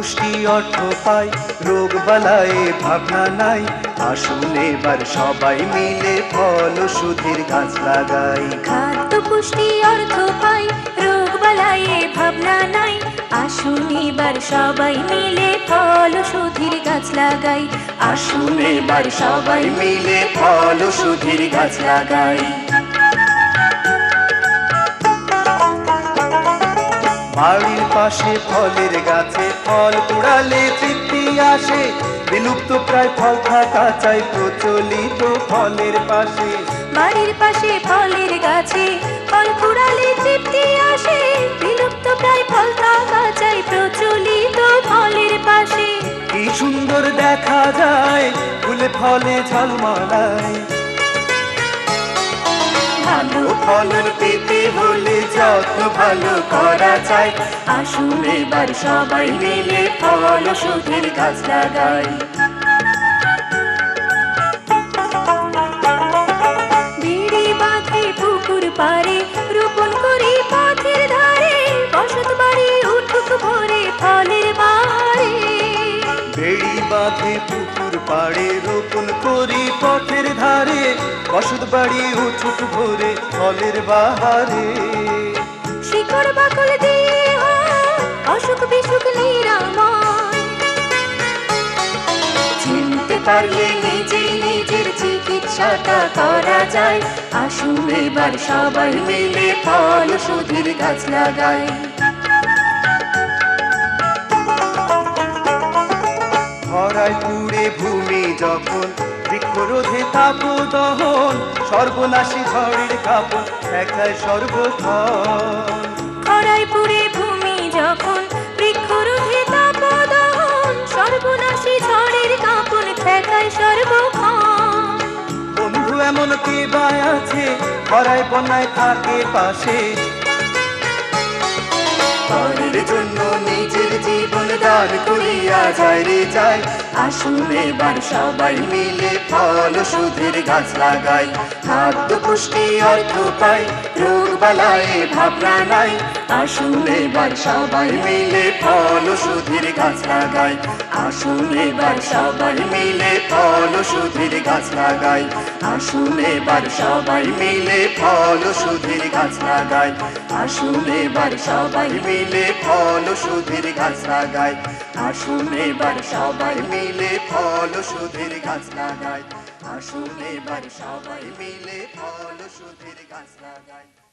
অর্থ পাই রোগ বালায় ভাবনা নাই। আসুন এবার সবাই মিলে ফল ওষুধের গাছ লাগাই। খাদ্য পুষ্টি অর্থ পাই রোগ বালায়ে ভাবনা নাই। আসুন এবার সবাই মিলে ফল সুধীর গাছ লাগাই। আসুন এবার সবাই মিলে ফল ওষুধের গাছ লাগাই। পাশে ফলের গাছে ফল কুড়ালে তৃপ্তি আসে। বিলুপ্ত প্রায় ফল থাকা চাই প্রচলিত ফলের পাশে। বাড়ির পাশে ফলের গাছে ফল কুড়ালে তৃপ্তি আসে। বিলুপ্ত প্রায় ফল থাকা চাই প্রচলিত ফলের পাশে। কি সুন্দর দেখা যায় ফুলে ফলে ঝলমলায়। ভালো পেতে হলে যত ভালো করা যায় আসুন এবার সবাই মিলে ফল সুধীর গাছ লাগাই। বাঁধে রোপণ করি পথের ধারে, বসত বাড়ি বাহারে বেড়ি। বাঁধে পথের ধারে বাড়ি ভোরে ফলের বাহারে। শিকড় বাকল দিয়ে অসুখ বিসুখ নিরাময়। চিনতে পারলে নিজে নিজের চিকিৎসাটা করা যায়। আসুন এবার সবাই মিলে ফল সুধীর গাছ লাগাই। ধরায় পুড়ে ভূমি যখন বৃক্ষরোধে তাপ দহন সর্বনাশী ঝড়ের কাপড় একাই সর্বক্ষণ পুরে ভূমি যখন বৃক্ষরোধে তাপদহন সর্বনাশী ঝড়ের কাঁপন ঠেকায় সর্বক্ষণ বন্ধু এমন কে আছে? খরায় বন্যায় থাকে পাশে। পরের জন্য নিজের জীবন দান করিয়া যায় রে যায়। আসুন এবার সবাই মিলে ফল সুধের গাছ লাগাই। খাদ্য পুষ্টি অর্থ পাই রোগ বালায় ভাবনা নাই। আসুন এবার সবাই মিলে ফল সুধের গাছ লাগাই। আসুন এবার সবাই মিলে ফল সুধের গাছ লাগাই। আসুন বার সবাই মিলে ফল সুধীর গাছ লাগাই। আসুন বার সবাই মিলে ফল সুধীর গাছ লাগাই। আসুন বার সবাই মিলে ফল সুধীর গাছ লাগাই। আসুন বার সবাই মিলে ফল সুধীর গাছ লাগাই।